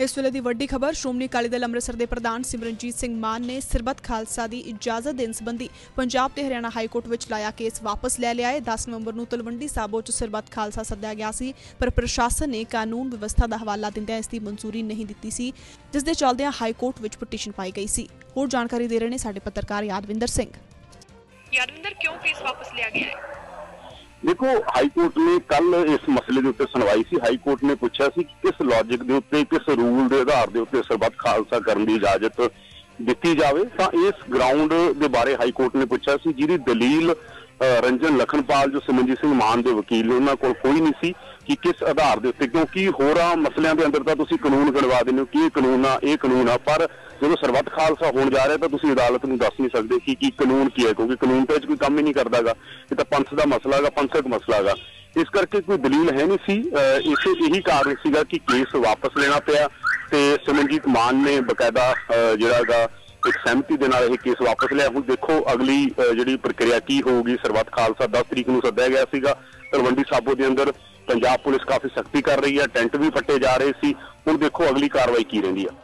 ਇਸ ਵੇਲੇ ਦੀ ਵੱਡੀ ਖਬਰ, ਸ਼੍ਰੋਮਣੀ ਅਕਾਲੀ ਦਲ ਅੰਮ੍ਰਿਤਸਰ ਦੇ ਪ੍ਰਧਾਨ ਸਿਮਰਨਜੀਤ ਸਿੰਘ ਮਾਨ ਨੇ ਸਰਬੱਤ ਖਾਲਸਾ ਦੀ ਇਜਾਜ਼ਤ ਦੇਣ ਸੰਬੰਧੀ ਪੰਜਾਬ ਤੇ ਹਰਿਆਣਾ ਹਾਈ ਕੋਰਟ ਵਿੱਚ ਲਾਇਆ ਕੇਸ ਵਾਪਸ ਲੈ ਲਿਆ ਹੈ। 10 ਨਵੰਬਰ ਨੂੰ ਤਲਵੰਡੀ ਸਾਬੋ 'ਚ ਸਰਬੱਤ ਖਾਲਸਾ ਸੱਦਿਆ ਗਿਆ ਸੀ, ਪਰ ਪ੍ਰਸ਼ਾਸਨ ਨੇ ਕਾਨੂੰਨ ਵਿਵਸਥਾ ਦਾ ਹਵਾਲਾ ਦਿੰਦਿਆਂ ਇਸ ਦੀ ਮਨਜ਼ੂਰੀ ਨਹੀਂ ਦਿੱਤੀ ਸੀ, ਜਿਸ ਦੇ ਚੱਲਦਿਆਂ ਹਾਈ ਕੋਰਟ ਵਿੱਚ ਪਟੀਸ਼ਨ ਪਾਈ ਗਈ ਸੀ। ਹੋਰ ਜਾਣਕਾਰੀ ਦੇ ਰਹੇ ਨੇ ਸਾਡੇ ਪੱਤਰਕਾਰ ਯਾਦਵਿੰਦਰ ਸਿੰਘ। ਯਾਦਵਿੰਦਰ, ਕਿਉਂ ਕੇਸ ਵਾਪਸ ਲਿਆ ਗਿਆ ਹੈ? ਦੇਖੋ, ਹਾਈ ਕੋਰਟ ਨੇ ਕੱਲ ਇਸ ਮਸਲੇ ਦੇ ਉੱਤੇ ਸੁਣਵਾਈ ਸੀ। ਹਾਈ ਕੋਰਟ ਨੇ ਪੁੱਛਿਆ ਸੀ ਕਿ ਕਿਸ ਲੌਜੀਕ ਦੇ ਉੱਤੇ, ਕਿਸ ਰੂਲ ਦੇ ਆਧਾਰ ਦੇ ਉੱਤੇ ਸਰਬੱਤ ਖਾਲਸਾ ਕਰਨ ਦੀ ਇਜਾਜ਼ਤ ਦਿੱਤੀ ਜਾਵੇ? ਤਾਂ ਇਸ ਗਰਾਊਂਡ ਦੇ ਬਾਰੇ ਹਾਈ ਕੋਰਟ ਨੇ ਪੁੱਛਿਆ ਸੀ, ਜਿਹਦੀ ਦਲੀਲ ਰੰਜਨ ਲਖਨਪਾਲ, ਜੋ ਸਿਮਰਨਜੀਤ ਸਿੰਘ ਮਾਨ ਦੇ ਵਕੀਲ ਨੇ, ਉਹਨਾਂ ਕੋਲ ਕੋਈ ਨਹੀਂ ਸੀ। ਕਿ ਕਿਸ ਆਧਾਰ ਦੇ ਉੱਤੇ? ਕਿਉਂਕਿ ਹੋਰਾਂ ਮਸਲਿਆਂ ਦੇ ਅੰਦਰ ਤਾਂ ਤੁਸੀਂ ਕਾਨੂੰਨ ਗਣਵਾ ਦਿੰਦੇ ਹੋ ਕਿ ਇਹ ਕਾਨੂੰਨ ਆ ਇਹ ਕਾਨੂੰਨ ਆ। ਪਰ ਜਦੋਂ ਸਰਬੱਤ ਖਾਲਸਾ ਹੋਣ ਜਾ ਰਿਹਾ ਤਾਂ ਤੁਸੀਂ ਅਦਾਲਤ ਨੂੰ ਦੱਸ ਨਹੀਂ ਸਕਦੇ ਕਿ ਕੀ ਕਾਨੂੰਨ ਕੀ ਹੈ ਕਿਉਂਕਿ ਕਾਨੂੰਨ ਤਾਂ ਇਹ ਕੋਈ ਕੰਮ ਹੀ ਨਹੀਂ ਕਰਦਾਗਾ। ਇਹ ਤਾਂ ਪੰਥ ਦਾ ਮਸਲਾ ਹੈਗਾ ਪੰਥਕ ਮਸਲਾ ਹੈਗਾ। ਇਸ ਕਰਕੇ ਕੋਈ ਦਲੀਲ ਹੈ ਨਹੀਂ ਸੀ। ਅ, ਇਸੇ ਇਹੀ ਕਾਰਨ ਸੀਗਾ ਕਿ ਕੇਸ ਵਾਪਸ ਲੈਣਾ ਪਿਆ ਤੇ ਸਿਮਰਨਜੀਤ ਮਾਨ ਨੇ ਬਕਾਇਦਾ ਅ, ਜਿਹੜਾ ਹੈਗਾ ਇੱਕ ਸਹਿਮਤੀ ਦੇ ਨਾਲ ਇਹ ਕੇਸ ਵਾਪਸ ਲਿਆ। ਹੁਣ ਦੇਖੋ ਅਗਲੀ ਅ, ਜਿਹੜੀ ਪ੍ਰਕਿਰਿਆ ਕੀ ਹੋਊਗੀ ਸਰਬੱਤ ਖਾਲਸਾ 10 ਤਰੀਕ ਨੂੰ ਸੱਦਿਆ ਗਿਆ ਸੀਗਾ। ਤਲਵੰਡੀ ਸਾਬੋ ਦੇ ਅੰਦਰ ਪੰਜਾਬ ਪੁਲਿਸ ਕਾਫੀ ਸਖਤੀ ਕਰ ਰਹੀ ਹੈ, ਟੈਂਟ ਵੀ ਫੱਟੇ ਜਾ ਰਹੇ ਸੀ। ਹੁਣ ਦੇਖੋ ਅਗਲੀ ਕਾਰਵਾਈ ਕੀ ਰਹਿੰਦੀ ਆ।